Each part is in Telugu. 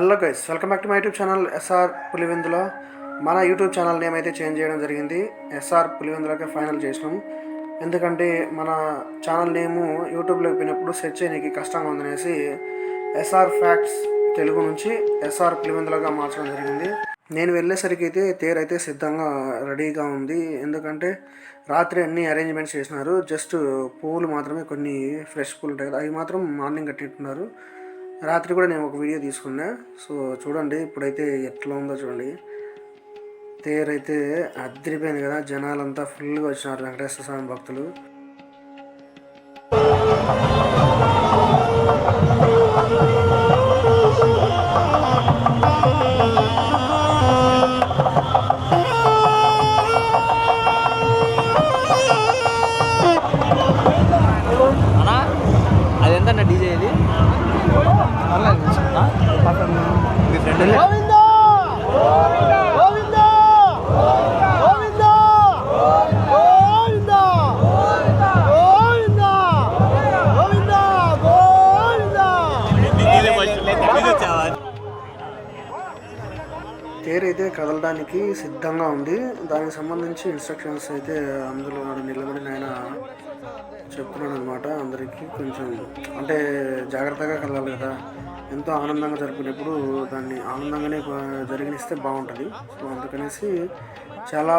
Hello guys welcome back to my YouTube channel S R పులివెందులో. మన యూట్యూబ్ ఛానల్ నేమ్ అయితే చేంజ్ చేయడం జరిగింది. ఎస్ఆర్ పులివెందులకే ఫైనల్ చేసినాం. ఎందుకంటే మన ఛానల్ నేము యూట్యూబ్లోకి పోయినప్పుడు సెర్చ్ చేయడానికి కష్టంగా ఉందనేసి ఎస్ఆర్ ఫ్యాక్ట్స్ తెలుగు నుంచి ఎస్ఆర్ పులివెందులగా మార్చడం జరిగింది. నేను వెళ్ళేసరికి అయితే తేరు అయితే సిద్ధంగా రెడీగా ఉంది. ఎందుకంటే రాత్రి అన్ని అరేంజ్మెంట్స్ చేసినారు. జస్ట్ పూలు మాత్రమే కొన్ని ఫ్రెష్ పూలు ఉంటాయి కదా అవి మాత్రం మార్నింగ్ కట్టింటున్నారు రాత్రి కూడా నేను ఒక వీడియో తీసుకున్నా. సో చూడండి ఇప్పుడైతే ఎట్లా ఉందో చూడండి. తేరైతే అద్దరిపోయింది కదా జనాలంతా ఫుల్గా వచ్చినారు వెంకటేశ్వర స్వామి భక్తులు. కేర్ అయితే కదలడానికి సిద్ధంగా ఉంది. దానికి సంబంధించి ఇన్స్ట్రక్షన్స్ అయితే అందులో నిలబడిన ఆయన చెప్తున్నాడు అనమాట అందరికీ కొంచెం అంటే జాగ్రత్తగా కదలాలి కదా. ఎంతో ఆనందంగా జరుపుకునేప్పుడు దాన్ని ఆనందంగానే జరిగినిస్తే బాగుంటుంది. సో అందుకనేసి చాలా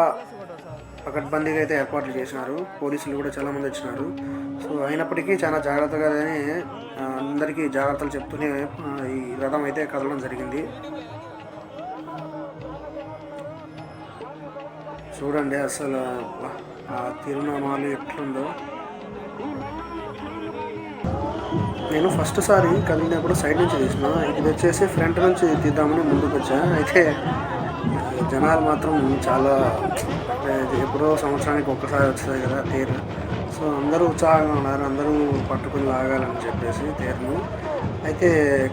పకడ్బందీగా అయితే ఏర్పాట్లు చేసినారు. పోలీసులు కూడా చాలామంది వచ్చినారు. సో అయినప్పటికీ చాలా జాగ్రత్తగానే అందరికీ జాగ్రత్తలు చెప్తూనే ఈ రథం అయితే కదలడం జరిగింది. చూడండి అసలు ఆ తిరునామాలు ఎట్లుందో. నేను ఫస్ట్ సారి కదిలినప్పుడు సైడ్ నుంచి తీసిన. ఇది వచ్చేసి ఫ్రంట్ నుంచి తీద్దామని ముందుకు వచ్చా. అయితే జనాలు మాత్రం చాలా ఎప్పుడో సంవత్సరానికి ఒక్కసారి వస్తుంది కదా తేరు. సో అందరూ ఉత్సాహంగా ఉన్నారు అందరూ పట్టుకుని లాగాలని చెప్పేసి తేరును. అయితే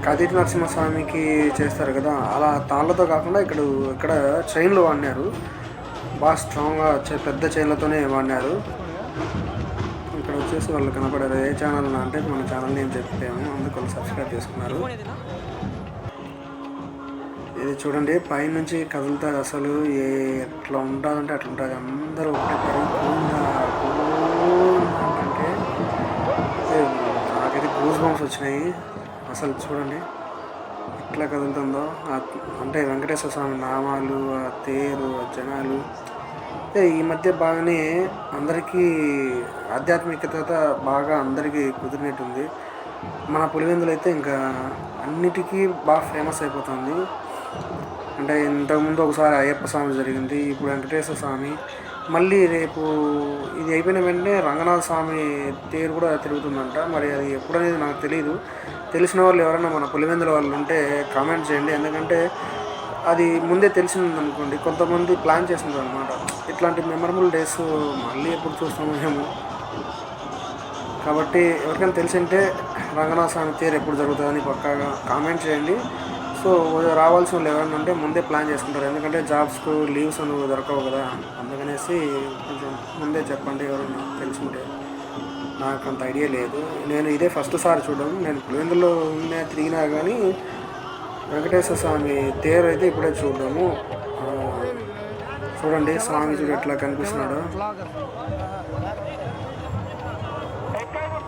కదిరి నరసింహస్వామికి చేస్తారు కదా అలా తాళ్ళతో కాకుండా ఇక్కడ ఇక్కడ చైన్లు వాడినారు. బాగా స్ట్రాంగ్గా వచ్చే పెద్ద చైన్లతోనే వాడినారు ఇక్కడ వచ్చేసి వాళ్ళు కనపడారు ఏ ఛానల్ అంటే మన ఛానల్ నేను చెప్పాము అందుకు వాళ్ళు సబ్స్క్రైబ్ చేసుకున్నారు. ఇది చూడండి పైనుంచి కదులుతారు అసలు. ఏ ఎట్లా ఉంటుందంటే అట్లా ఉంటుంది అందరూ ఒకటే పెరుగుతుందా అంటే నాకైతే గూస్ బంప్స్ వచ్చినాయి. అసలు చూడండి. ఎట్లా కదులుతుందో అంటే వెంకటేశ్వర స్వామి నామాలు ఆ తేరు ఆ జనాలు. ఈ మధ్య బాగానే అందరికీ ఆధ్యాత్మికత బాగా అందరికీ కుదిరినట్టుంది. మన పులివెందులు అయితే ఇంకా అన్నిటికీ బాగా ఫేమస్ అయిపోతుంది. అంటే ఇంతకుముందు ఒకసారి అయ్యప్ప స్వామి జరిగింది ఇప్పుడు వెంకటేశ్వర స్వామి మళ్ళీ రేపు ఇది అయిపోయిన వెంటనే రంగనాథ స్వామి తేరు కూడా తిరుగుతుందంట. మరి అది ఎప్పుడనేది నాకు తెలియదు తెలిసిన వాళ్ళు ఎవరైనా మన పులివెందుల వాళ్ళు ఉంటే కామెంట్ చేయండి. ఎందుకంటే అది ముందే తెలిసింది అనుకోండి కొంతమంది ప్లాన్ చేసిండ్రు అనమాట ఇట్లాంటి మెమరబుల్ డేస్ మళ్ళీ ఎప్పుడు చూస్తాము ఏమో. కాబట్టి ఎవరికైనా తెలిసింటే రంగనాథ స్వామి తేరు ఎప్పుడు జరుగుతుందని పక్కాగా కామెంట్ చేయండి. సో రావాల్సిన వాళ్ళు ఎవరైనా ఉంటే ముందే ప్లాన్ చేసుకుంటారు. ఎందుకంటే జాబ్స్కు లీవ్స్ అని దొరకవు కదా. అందుకనేసి కొంచెం ముందే చెప్పండి ఎవరైనా తెలుసుకుంటే నాకు అంత ఐడియా లేదు. నేను ఇదే ఫస్ట్ సారి చూడడం. నేను పులివెందులో ఉన్న తిరిగినా కానీ వెంకటేశ్వర స్వామి తేరు అయితే ఇప్పుడే చూడము చూడండి స్వామి చూడు ఎట్లా కనిపిస్తున్నాడు.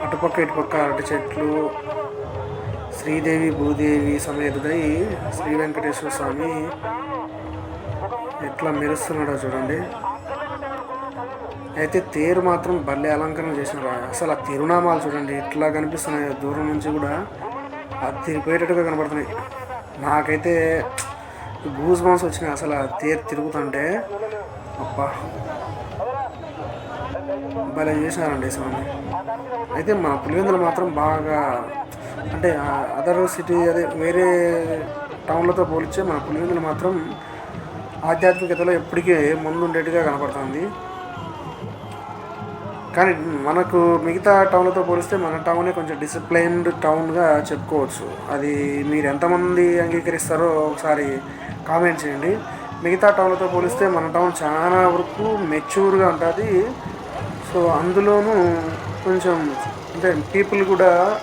అటుపక్క ఇటుపక్క అరటి చెట్లు శ్రీదేవి భూదేవి సమేతుడై శ్రీ వెంకటేశ్వర స్వామి ఎట్లా మెరుస్తున్నాడో చూడండి. అయితే తేరు మాత్రం భలే అలంకరణ చేసినారు. అసలు ఆ తిరునామాలు చూడండి ఎట్లా కనిపిస్తున్నాయి దూరం నుంచి కూడా అది తిరిగిపోయేటట్టుగా కనబడుతున్నాయి. నాకైతే గూజ్ బాన్స్ వచ్చినాయి అసలు ఆ తేరు తిరుగుతుంటే. అబ్బా. భలే చేసినారండి స్వామి. అయితే మా పులివెందులు మాత్రం బాగా అంటే అదర్ సిటీ అదే వేరే టౌన్లతో పోలిస్తే మన పులివెందులు మాత్రం ఆధ్యాత్మికతలో ఎప్పటికీ ముందు ఉండేట్టుగా కనపడుతుంది. కానీ మనకు మిగతా టౌన్లతో పోలిస్తే మన టౌనే కొంచెం డిసిప్లైన్డ్ టౌన్గా చెప్పుకోవచ్చు. అది మీరు ఎంతమంది అంగీకరిస్తారో ఒకసారి కామెంట్ చేయండి. మిగతా టౌన్లతో పోలిస్తే మన టౌన్ చాలా వరకు మెచ్యూర్గా ఉంటుంది. సో అందులోనూ కొంచెం అంటే పీపుల్ కూడా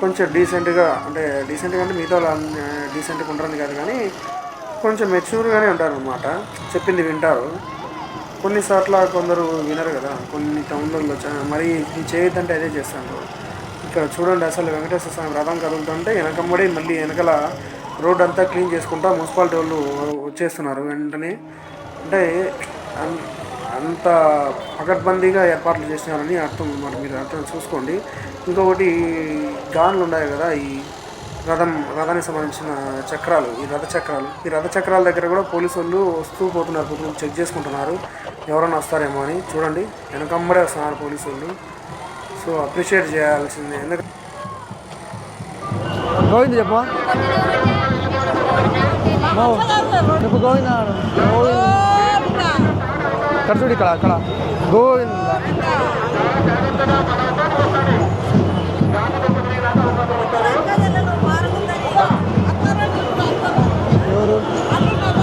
కొంచెం డీసెంట్గా అంటే డీసెంట్గా అంటే మిగతా వాళ్ళు డీసెంట్గా ఉంటారని కాదు కానీ కొంచెం మెచ్యూర్గానే ఉంటారు అనమాట చెప్పింది వింటారు. కొన్నిసార్లు కొందరు వినరు కదా. కొన్ని టౌన్లలో మరి ఇది చేయొద్దంటే అదే చేస్తాను. ఇక్కడ చూడండి అసలు వెంకటేశ్వర స్వామి రథం కదులుతుంటే వెనకమ్మడి మళ్ళీ వెనకల రోడ్ అంతా క్లీన్ చేసుకుంటా మున్సిపాలిటీ వాళ్ళు వచ్చేస్తున్నారు వెంటనే. అంటే అంత పకడ్బందీగా ఏర్పాట్లు చేసినారని అర్థం మరి మీరు అర్థం చూసుకోండి. ఇంకొకటి గాన్లు ఉన్నాయి కదా ఈ రథం రథానికి సంబంధించిన చక్రాలు ఈ రథ చక్రాలు. ఈ రథ చక్రాల దగ్గర కూడా పోలీసు వాళ్ళు వస్తూ పోతున్నారు కొంచెం చెక్ చేసుకుంటున్నారు. ఎవరైనా వస్తారేమో అని చూడండి. వెనకమ్మడే వస్తున్నారు పోలీసు వాళ్ళు సో అప్రిషియేట్ చేయాల్సిందే. ఎందుకంటే గోవింద్ చెప్పు. చెప్పు గోవింద. ఇక్కడ చూడు ఇక్కడ అక్కడ గోవింద. ఎవరు ఎవరు?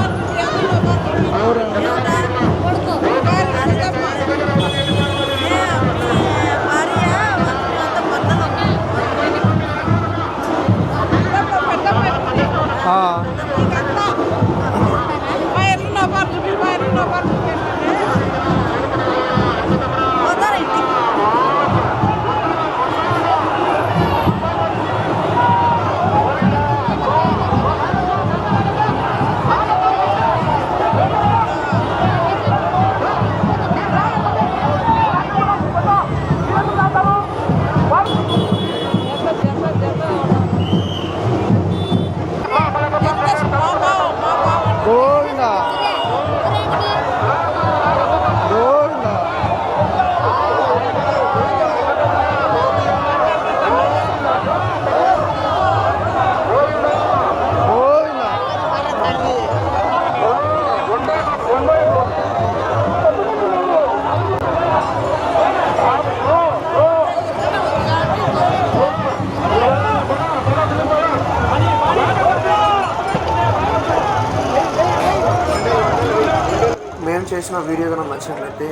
చేసిన వీడియో కనుక నచ్చినట్లయితే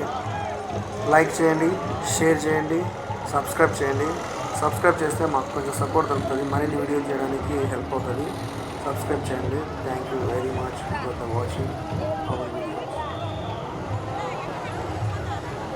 లైక్ చేయండి షేర్ చేయండి సబ్స్క్రైబ్ చేయండి. సబ్స్క్రైబ్ చేస్తే మాకు కొంచెం సపోర్ట్ దొరుకుతుంది. మరిన్ని వీడియోలు చేయడానికి హెల్ప్ అవుతుంది. సబ్స్క్రైబ్ చేయండి. Thank you very much for the watching our